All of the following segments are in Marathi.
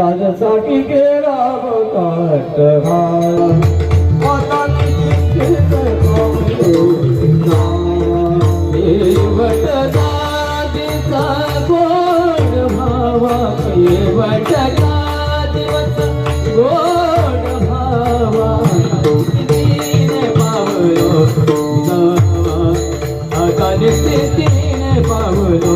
यासाठी गेला काट गोड भावा वटदा दिवस गोड भावा दीन पावलो पावलो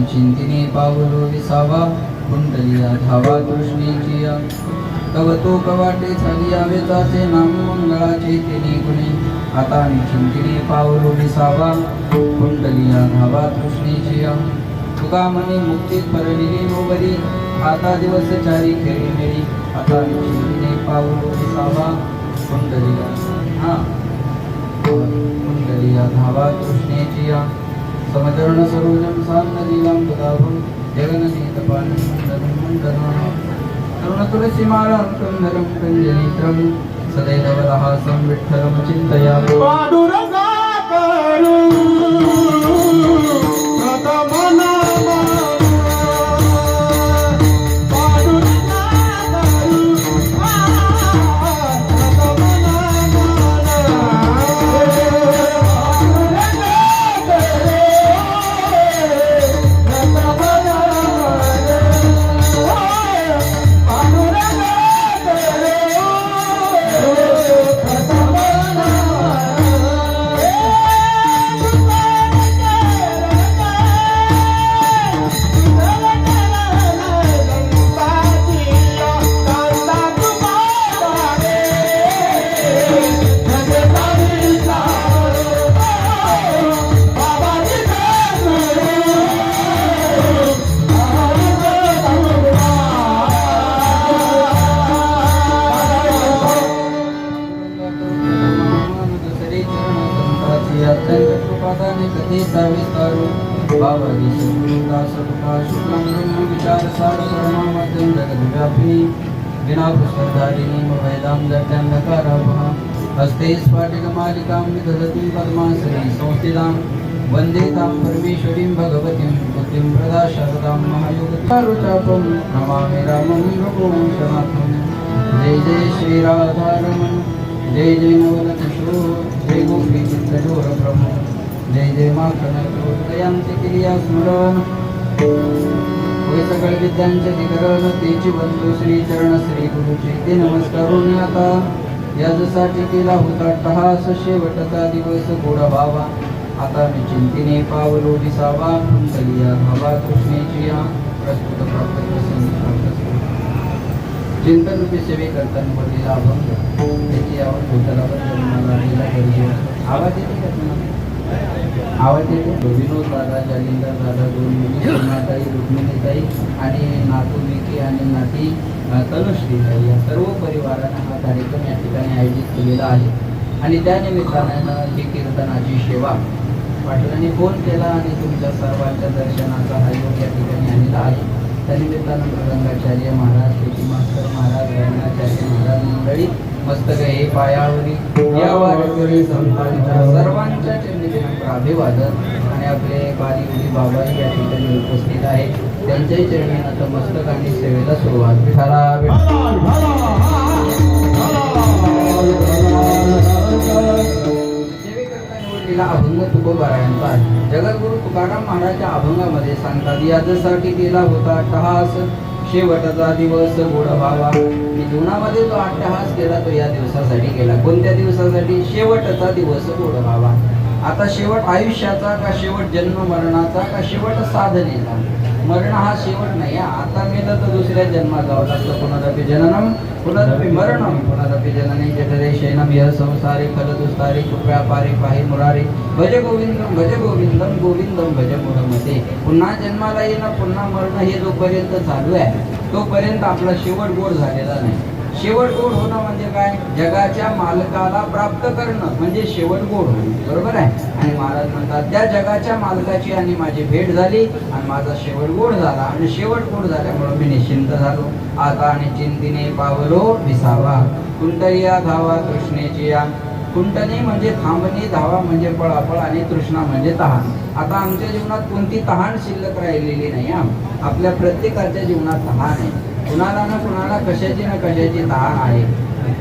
चिंतिने पावलो विसावा कुंडलिया धावा तृष्णेची या. तव तो कवाटे झाली आवेचाचे नाम मंगळाचे तिने गुणे। आता मी चिंतिने पावलो विसावा कुंडलिया धावा तृष्णेची या. तुका म्हणे मुक्तीत परलिली नोबरी आता दिवस चारी खेळी मेळी आता चिंतीने पावलो विसावा कुंडलिया। हा कुंडलिया धावा कृष्णेची या समचरण सरोजम सान्नलीलां तुदाभं जगननीत पाणमण्डलं मण्डलं तरुण तुलसीमालां कुन्दरं कुञ्जनेत्रं सदैनवलहासं विठ्ठलं चिन्तयामि पांडुरंगा करू हस्ते स्फाटिकमालिकां विदधतीं पद्मासनी संस्थितां। वन्दे तां परमेश्वरीं भगवतीं बुद्धिं प्रदा शरदां महायोगचारुचापं नमामि रामं रघुवंशनाथं जय जय श्रीराधारमण। जय जय नवलकिशोर जय गोपीचित्रजोर प्रभू जय जय माखनयांची क्रिया स्मरण हे सकळ विद्यांचे दिकरण तेची बंधू श्री चरण श्री गुरुचे ते नमस्कारून आता. याजसाठी केला होता टहास शेवटचा दिवस गोड व्हावा. आता मी चिंतीने पावलो दिसावा कुंतलिया भावा कृष्णेची या प्रस्तुत प्राप्त प्रसंगी चिंतन रूपी सेवे करताना पडलेला अभंग. त्याची आवड भूतलावर जन्माला आलेला गरजे आवाज येते का तुम्हाला? आवाज येते विनोद दादा जालिंदर दादा दोन रुक्मिणीताई आणि नातू विकी आणि नाती तनुश्रीताई या सर्व परिवारानं हा कार्यक्रम या ठिकाणी आयोजित केलेला आहे. आणि त्या निमित्तानं ही कीर्तनाची सेवा पाटलांनी फोन केला आणि तुमच्या सर्वांच्या दर्शनाचा हा योग या ठिकाणी आलेला आहे. त्या निमित्तानं मृदंगाचार्य महाराज शेती मास्तर महाराज रंगाचार्य महाराज मंडळी मस्तक हे पायावरी या वारकरी संतांच्या सर्वांच्या चरणी अभिवादन. आणि आपले बाली बाबा या ठिकाणी उपस्थित आहेत. त्यांच्याही चरणी नतमस्तक आणि सेवेला सुरुवात. विठाला विठ्ठला. अभंग तुकोबारायांचा जगद्गुरु तुकाराम महाराजच्या अभंगामध्ये सांगतात याच्यासाठी दिला होता टहास शेवटचा दिवस गोड व्हावा. मी जीवनामध्ये जो अट्टहास केला तो या दिवसासाठी केला. कोणत्या दिवसासाठी? शेवटचा दिवस गोड व्हावा. आता शेवट आयुष्याचा का शेवट जन्म मरणाचा का शेवट साधनेचा? मरण हा शेवट नाही. आता मेलं तर दुसऱ्या जन्मात जावं लागतं पुनरपि जननम पुनरपि मरणम. पुनरपि जननी जठरे शैनम यह संसारे खलदुस्तारे कृपया पारे पाहि मुरारे. भज गोविंदम भज गोविंदम गोविंदम भज मुरमते. पुन्हा जन्माला येणं पुन्हा मरणं हे जोपर्यंत चालू आहे तोपर्यंत आपला शेवट गोड झालेला नाही. शेवट गोड होणं म्हणजे काय? जगाच्या मालकाला प्राप्त करणं म्हणजे शेवट गोड होणं. बरोबर आहे? आणि महाराज म्हणतात त्या जगाच्या मालकाची आणि माझी भेट झाली आणि माझा शेवट गोड झाला. आणि शेवट गोड झाल्यामुळे मी निश्चिंत झालो. आता आणि चिंतीने पावलो विसावा. कुंटरिया धावा कृष्णेची या. कुंटणी म्हणजे थांबणी धावा म्हणजे पळापळ आणि तृष्णा म्हणजे तहान. आता आमच्या जीवनात कोणती तहान शिल्लक राहिलेली नाही आपल्या प्रत्येकाच्या जीवनात तहान आहे. कुणाला ना कुणाला कशाची ना कशाची तहान आहे.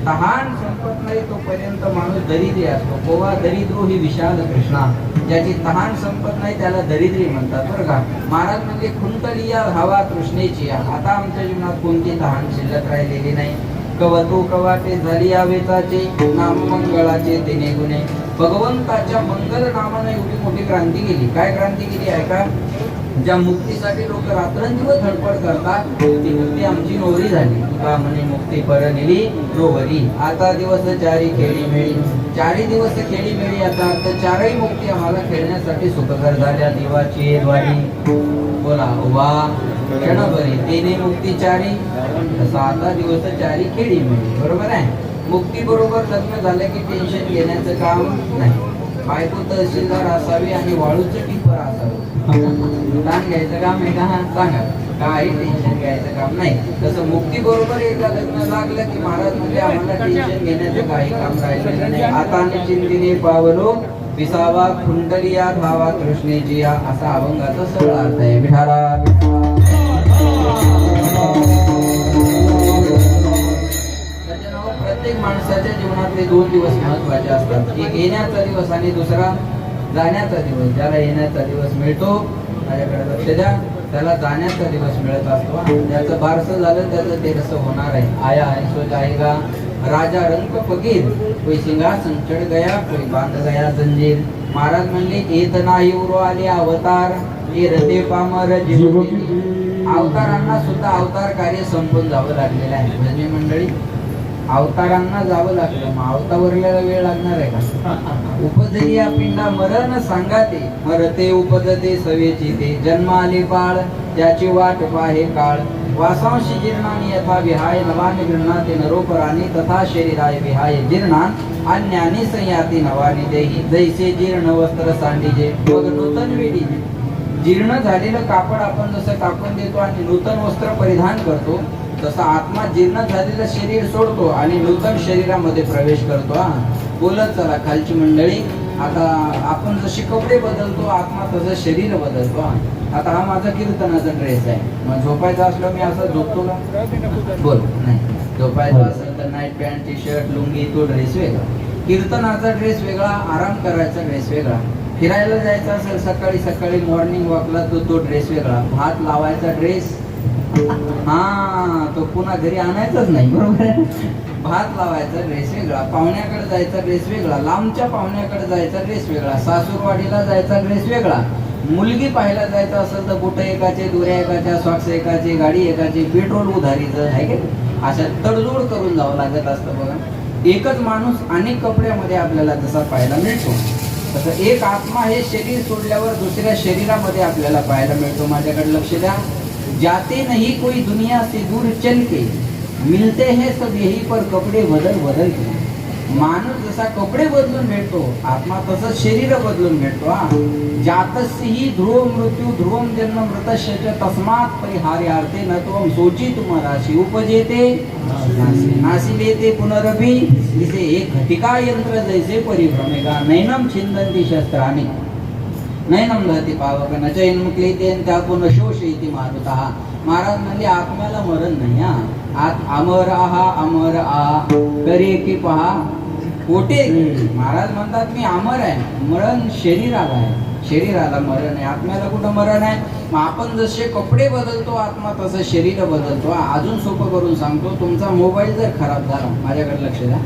तहान संपत नाही तोपर्यंत माणूस दरिद्री असतो. कोवा दरिद्रो ही विशाल कृष्णा. ज्याची तहान संपत नाही त्याला दरिद्री म्हणतात बरं का? महाराज म्हणजे खुंटलिया हवा तृष्णेची आता आमच्या जीवनात कोणती तहान शिल्लक राहिलेली नाही? कवतो कवाटे झाली या वेताचे नाम मंगळाचे तिने गुणे. भगवंताच्या मंगल नामाने एवढी मोठी क्रांती केली. काय क्रांती केली आहे का? ज्या मुक्तीसाठी लोक रात्रंदिवस धडपड करतात ती मुक्ती आमची नोरी झाली. तुका म्हणे मुक्ती पर रोवरी आता दिवस चारी खेळी मेळी. चारी दिवस खेळी मेळी याचा अर्थ चारही मुक्ती आम्हाला खेळण्यासाठी सुखकर झाल्या देवाची द्वारी बोला उभा. क्षणभरी तिने मुक्ती चारी. तसा आता दिवस चारी खेळी मिळी. बरोबर आहे? मुक्ती बरोबर लग्न झालं की टेन्शन घेण्याचं काम नाही. बायको तहसीलदार असावी आणि वाळूचं टिपर असावं. दान घ्यायचं काम आहे का? हा सांगा. काही टेन्शन घ्यायचं काम नाही. तसं मुक्ती बरोबर एकदा लग्न लागलं की महाराज म्हणजे आम्हाला टेन्शन घेण्याचं काही काम राहिलेलं नाही. आता चिंतीने पावलो. विसावा कुंडलिया धावा कृष्णेजिया असा अभंगाचा सरळ अर्थ आहे. विठाला माणसाच्या जीवनातले दोन दिवस महत्त्वाचे असतात. एक येण्याचा दिवस आणि दुसरा जाण्याचा दिवस. ज्याला येण्याचा दिवस मिळतो माझ्याकडे लक्ष द्या. त्याला जाण्याचा दिवस मिळत असतो. ज्याचं बारसं झालं त्याचं ते कसं होणार आहे? आया आहे सो जाएगा राजा रंग फकीर. कोई सिंहासन चढ गया कोई बांध गया जंजीर. महाराज म्हणले येत नाही उरो आले अवतार. हे रते पामर जीव अवतारांना सुद्धा अवतार कार्य संपून जावं लागलेलं आहे. म्हणजे मंडळी अवतारांना जावं लागलं. मग अवतावरल्याला वेळ लागणार आहे का? उपजली या पिंडा मरण सांगाते. मरते उपजते सवेची ते. जन्म आले बाळ त्याची वाट पाहे काळ. वासांशी जीर्णाने यथा विहाय नवानी गृह्णाते नरोपराने तथा शरीराय विहाय जीर्णान. अन्यानी संयाती नवानी देही. जैसे जीर्ण वस्त्र सांडीजे. मग नूतन वेडी. जीर्ण झालेलं कापड आपण जसं कापून देतो आणि नूतन वस्त्र परिधान करतो तसं आत्मा जीर्ण झालेलं शरीर सोडतो आणि नूतन शरीरामध्ये प्रवेश करतो हा. बोलत चला खालची मंडळी. आता आपण जसे कपडे बदलतो आत्मा तसं शरीर बदलतो हा. आता हा माझा कीर्तनाचा ड्रेस आहे. मग झोपायचा असलो मी असं झोपतो का? बोल. नाही. झोपायचं असेल तर night pant T shirt lungi तो ड्रेस वेगळा. कीर्तनाचा ड्रेस वेगळा आराम करायचा ड्रेस वेगळा. फिरायला जायचं असेल सकाळी सकाळी मॉर्निंग वॉकला तो तो ड्रेस वेगळा. भात लावायचा ड्रेस हा तो पुन्हा घरी आणायचाच नाही बरोबर भात लावायचा ड्रेस वेगळा पाहुण्याकडे जायचा ड्रेस वेगळा लांबच्या पाहुण्याकडे जायचा ड्रेस वेगळा सासूरवाडीला जायचा ड्रेस वेगळा. मुलगी पाहायला जायचं असेल तर कुठं एकाचे दुऱ्या एकाच्या सॉक्स एकाचे गाडी एकाची पेट्रोल उधारीचं आहे की अशा तडजोड करून जावं लागत असतं बघा. एकच माणूस अनेक कपड्यामध्ये आपल्याला जसा पाहायला मिळतो. तसं एक आत्मा हे शरीर सोडल्यावर दुसऱ्या शरीरामध्ये आपल्याला पाहायला मिळतो. माझ्याकडे लक्ष द्या. जाते नहीं कोई दुनिया से दूर चल के। मिलते हैं सब यही पर कपडे बदल बदल के। माणूस जसा कपडे बदलून भेटतो आत्मा तसंच शरीर बदलून भेटतो हा। जातस्यही ध्रुव मृत्यू ध्रुवम जन्म मृतस्य तस्मात परिहार्यार्थे न त्वम तुम्हाला मराशी उपजेते। नासी लेते पुनरपि जिसे एक घटिका यंत्र जैसे परिभ्रमेगा नैनम छिंदंती शस्त्राने धरती पावक न चैन मुक्लीते त्यातून शोष इति मारुता। महाराज म्हणजे आत्म्याला मरण नाही हा. आत अमर आहा अमर आ करे की पहा कोटे महाराज म्हणतात मी अमर आहे. मरण शरीराला आहे. शरीराला मरण आहे. आत्म्याला कुठं मरण आहे? मग आपण जसे कपडे बदलतो आत्मा तसं शरीर बदलतो अजून सोपं करून सांगतो तुमचा मोबाईल जर खराब झाला माझ्याकडे लक्ष द्या.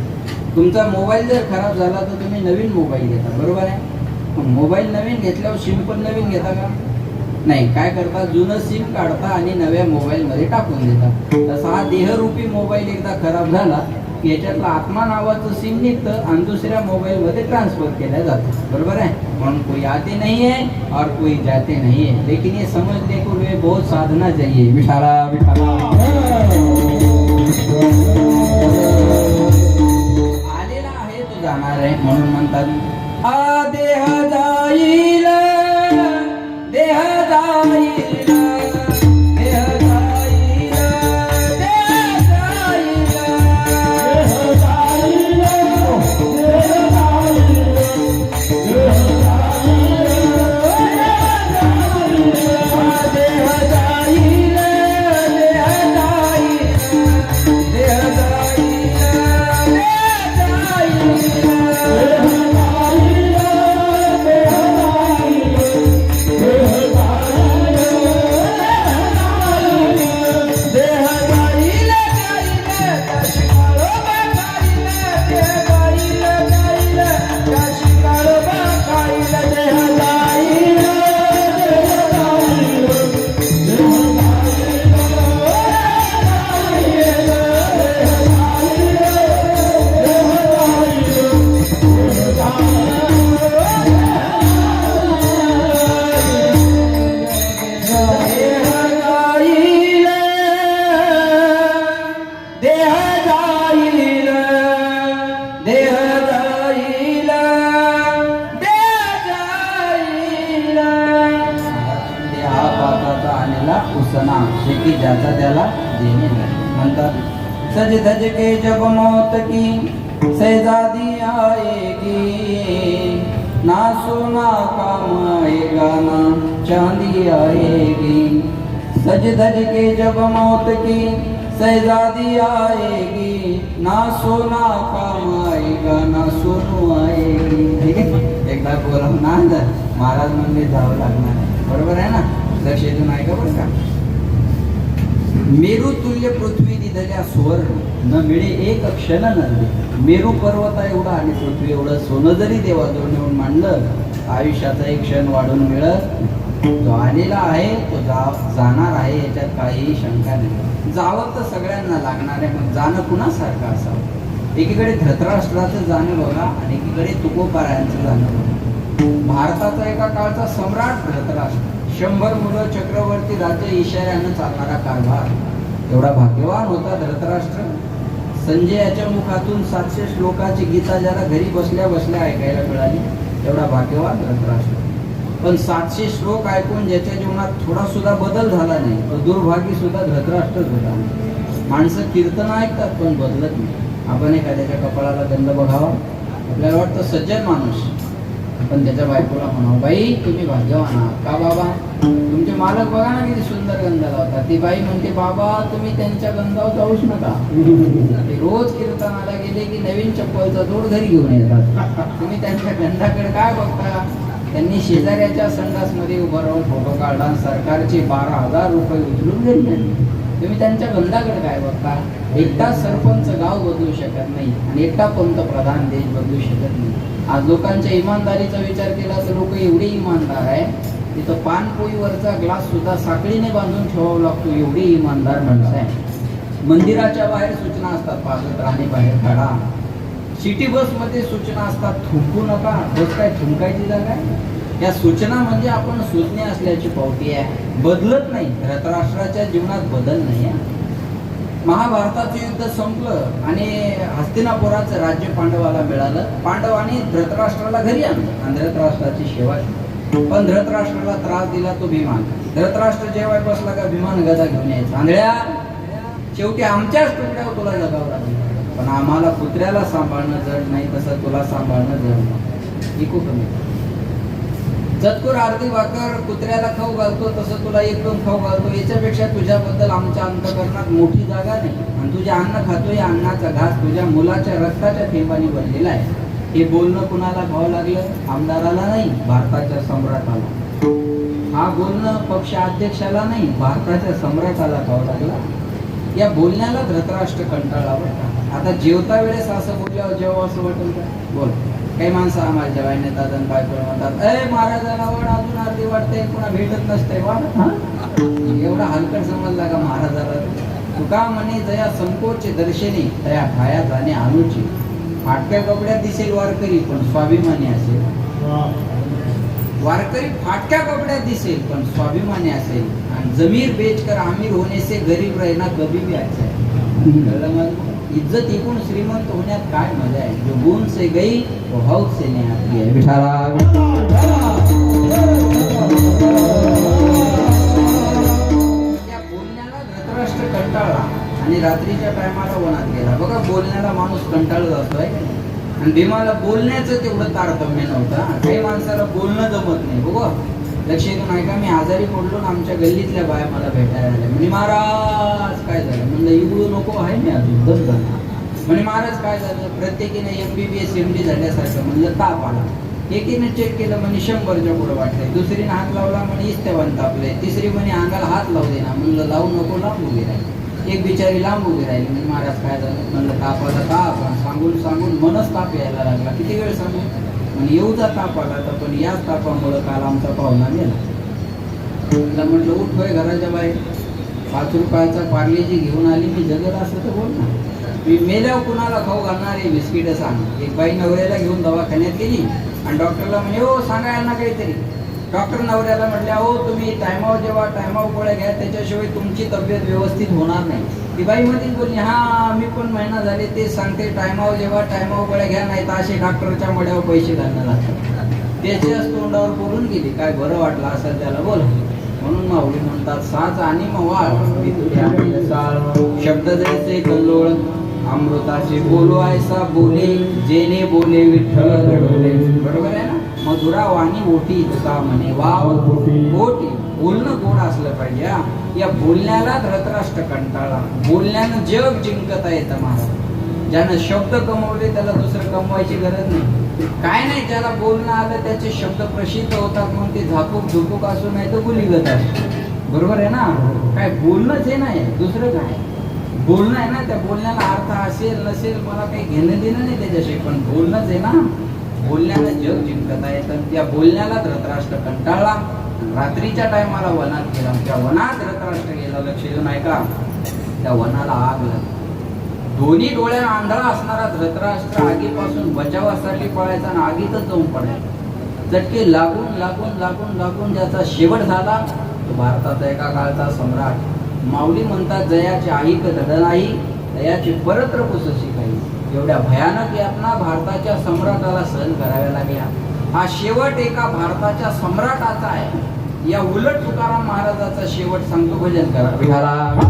तुमचा मोबाईल जर खराब झाला तर तुम्ही नवीन मोबाईल घेता. बरोबर आहे? मोबाईल नवीन घेतल्यावर सिम पण नवीन घेता का? नाही काय करता? जुनं सिम काढता आणि नव्या मोबाईलमध्ये टाकून देता. तसा हा देहरूपी मोबाईल एकदा खराब झाला की याच्यातलं आत्मा नावाचं सिम निघतं आणि दुसऱ्या मोबाईलमध्ये ट्रान्सफर केलं जातं. बरोबर आहे? म्हणून कोई आते नहीं है और कोई जाते नहीं है लेकिन ये समझने को लिए बहुत साधना चाहिए. विठाला विठाला आलेला आहे तो जाणार आहे म्हणून म्हणतात दाई के जब मौत की सैजादी आएगी ना सोना काम आएगा ना सोनू आएगी। ठीक आहे एकदा बोला. ना महाराज मंदिर जावं लागणार. आहे. बरोबर आहे ना? लक्ष इथून ऐका बरं का. मेरू तुल्य पृथ्वी दिदल्या सुवर्ण. न मिळे एक क्षण नंदी मेरू पर्वता एवढा आणि पृथ्वी एवढं सोनं जरी देवाजवळ नेऊन मांडलं आयुष्याचा एक क्षण वाढून मिळत जो आलेला आहे तो जा जाणार आहे याच्यात काहीही शंका नाही. जावं तर सगळ्यांना लागणार आहे मग जाणं कुणासारखं असावं? एकीकडे धृतराष्ट्राचं जाणं बघा आणि एकीकडे तुकोपारायांचं जाणं बघा. भारताचा एका काळचा सम्राट धृतराष्ट्र. शंभर मुलं चक्रवर्ती राज्य इशाऱ्यानं चालणारा कारभार. एवढा भाग्यवान होता धृतराष्ट्र. संजयाच्या मुखातून सातशे श्लोकाची गीता ज्याला घरी बसल्या बसल्या ऐकायला मिळाली. तेवढा भाग्यवान धृतराष्ट्र. पण सातशे श्लोक ऐकून ज्याच्या जीवनात थोडा सुद्धा बदल झाला नाही तो दुर्भागी सुद्धा धृतराष्ट्र झाला. माणसं कीर्तन ऐकतात पण बदलत नाही. आपण एखाद्याच्या कपाळाला गंध बघावा. आपल्याला वाटतं सज्जन माणूस. पण त्याच्या बायकोला म्हणावं बाई तुम्ही भाग्यवान आहात. का बाबा? तुमचे मालक बघा ना किती सुंदर गंध लावतात. ती बाई म्हणते बाबा तुम्ही त्यांच्या गंधावर जाऊच नका. ते रोज कीर्तनाला गेले की नवीन चप्पलचा जोड घरी घेऊन येतात. तुम्ही त्यांच्या गंधाकडे काय बघता? त्यांनी शेजाऱ्याच्या संडासमध्ये उभं राहून फोटो काढला सरकारचे बारा हजार रुपये उचलून घेतले. तुम्ही त्यांच्या गंधाकडे काय बघता? एकटा सरपंच गाव बदलू शकत नाही आणि एकटा पंतप्रधान देश बदलू शकत नाही. आज लोकांच्या इमानदारीचा विचार केला तर लोक एवढे इमानदार आहे तिथं पानपोईवरचा ग्लास सुद्धा साखळीने बांधून ठेवावा लागतो एवढी इमानदार माणसं आहे मंदिराच्या बाहेर सूचना असतात पाहत राहणे बाहेर काढा. सिटी बसमध्ये सूचना असतात थुंकू नका बस काय थुंकायची जागा आहे? या सूचना म्हणजे आपण सूचने असल्याची पावती आहे. बदलत नाही धृतराष्ट्राच्या जीवनात बदल नाही महाभारताचं युद्ध संपलं आणि हस्तिनापुराचं राज्य पांडवाला मिळालं. पांडवांनी धृतराष्ट्राला घरी आणलं आणि धृतराष्ट्राची सेवा केली. पण धृतराष्ट्राला त्रास दिला तो भीमान. धृतराष्ट्र जेव्हा बसला का भीमान गदा घेऊन यायचा? आंधळ्या शेवटी आमच्याच तुकड्यावर तुला जगावं लागलं. पण आम्हाला कुत्र्याला सांभाळणं जड नाही तसं तुला सांभाळणं जड नाही. ऐकू कमी चतकुर आरती वाकर कुत्र्याला खाऊ घालतो तसं तुला एक दोन खाऊ घालतो. याच्यापेक्षा तुझ्याबद्दल आमच्या अंतकरणात मोठी जागा नाही. आणि तुझे अन्न खातो या अन्नाचा घास तुझ्या मुलाच्या रक्ताच्या थेंबाने बनलेला आहे. हे बोलणं कुणाला भाव लागलं? आमदाराला नाही भारताच्या सम्राटाला. हा बोलणं पक्ष अध्यक्षाला नाही भारताच्या सम्राटाला भाव लागला. या बोलण्याला धृतराष्ट्र कंटाळा बरं आता जेवता वेळेस असं बोलल्यावर जेव्हा असं वाटेल का? बोल. काही माणसं आम्हाला जेवायला नेतात आणि बायको म्हणतात अय महाराजाला वाढ अजून अर्धी वाटते पुन्हा भेटत नसते हा? एवढा हलकट समजला का महाराजाला? तुका म्हणे जया संकोचे दर्शनी तया ठाया जाणे अनुची फाटक्या कपड्यात दिसेल वारकरी पण स्वाभिमानी असेल. वारकरी फाटक्या कपड्यात दिसेल पण स्वाभिमानी असेल. आणि जमीर बेचकर आमिर होणे से गरीब रहना कभी भी अच्छा है? इज्जत इकून श्रीमंत होण्यात काय मजा आहे? जो गुण से गई वो हौद से नहीं आती है। त्या बोलण्याला धृतराष्ट्र कंटाळला आणि रात्रीच्या टायमाला वनात गेला. बघा बोलण्याला माणूस कंटाळत असतोय आणि भीमाला बोलण्याचं तेवढं तारतम्य नव्हतं. काही माणसाला बोलणं जमत नाही. बघा लक्ष येऊन ऐका मी आजारी पडलो ना आमच्या गल्लीतल्या बाया मला भेटायला आल्या. म्हणे महाराज काय झालं? म्हणलं इकडू नको आहे मी अजून दस झाला म्हणे महाराज काय झालं? प्रत्येकीने M B B S M D झाल्यासारखं म्हणलं ताप आला. एकीने चेक केलं म्हणे शंभरच्या पुढं वाटलंय. दुसरीने हात लावला म्हणे इस्तेवान तापलंय. तिसरी म्हणे अंगाला हात लावू दे ना. म्हणलं लावू नको लांब उभी राहिली. एक बिचारी लांब उभी राहिली म्हणजे महाराज काय झालं? म्हणलं तापाला ताप सांगून सांगून मनच ताप यायला लागला. किती वेळ सांगू? म्हणजे येऊचा ताप आला तर पण याच तापामुळं काल आमचा पाहुणा गेला. तिला म्हटलं उठ होय घराच्या बाहेर. पाच रुपयाचा पार्लेजी घेऊन आली मी जगत असं तर बोल ना. मी मेल्यावर कुणाला खाऊ घालणार आहे बिस्किट सांग. एक बाई नवऱ्याला घेऊन दवाखान्यात गेली आणि डॉक्टरला म्हणे हो सांगा यांना काहीतरी. डॉक्टर नवऱ्याला म्हटले अहो तुम्ही टायमावर जेव्हा टायमावर गोळ्या घ्या त्याच्याशिवाय तुमची तब्येत व्यवस्थित होणार नाही. ती बाई मध्येच बोलली हा मी पण महिना झाले ते सांगते टायमावर जेव्हा टायमावर गोळ्या घ्या नाही तर असे डॉक्टरच्या मड्यावर पैसे घालणं लागतात. त्याच्याच तोंडावर बोलून गेली काय बरं वाटलं असेल त्याला बोल. म्हणून माऊली म्हणतात साच आणि मवाळ शब्द जैसे कल्लोळ अमृताचे बोलो ऐसा बोले जेने बोले विठ्ठल घडवले बरोबर आहे ना? मधुरा वाणी ओटी तुका म्हणे वाव ओटी. बोलणं गोड असलं पाहिजे. या बोलण्याला धृतराष्ट्र कंटाळा. बोलण्यानं जग जिंकता येतं महाराज ज्यानं शब्द कमवले त्याला दुसरं कमवायची गरज नाही. काय नाही ज्याला बोलणं आलं त्याचे शब्द प्रसिद्ध होतात मग ते झापूक झुपूक असू नाही तर गुलीगत बरोबर आहे ना? काय बोलणंच आहे नाही दुसरं काय? बोलणं आहे ना त्या बोलण्याला अर्थ असेल नसेल मला काही घेणं देणं नाही त्याच्याशी पण बोलणंच आहे ना. बोलण्यानं जग जिंकता येतं. त्या बोलण्याला धृतराष्ट्र कंटाळा. रात्रीच्या टायमाला वनात गेला. त्या वनात रथराष्ट्र गेला. लक्ष देऊन ऐका. त्या वनाला आग लागली. दोन्ही डोळ्या आंधळा असणारा धृतराष्ट्र आगीपासून बचावासाठी पळायचा आणि आगीतच जाऊन पडायचा. चटके लागून लागून लागून लागून ज्याचा शेवट झाला तो भारताचा एका काळचा सम्राट. माऊली म्हणतात जयाची आई धड नाही दयाची परत्र पुसशी काही. एवढ्या भयानक यातना भारताच्या सम्राटाला सहन कराव्या लागल्या. हा शेवट एका भारताच्या सम्राटाचा आहे. या उलट तुकाराम महाराजाचा शेवट सांगतो भजन करा. हा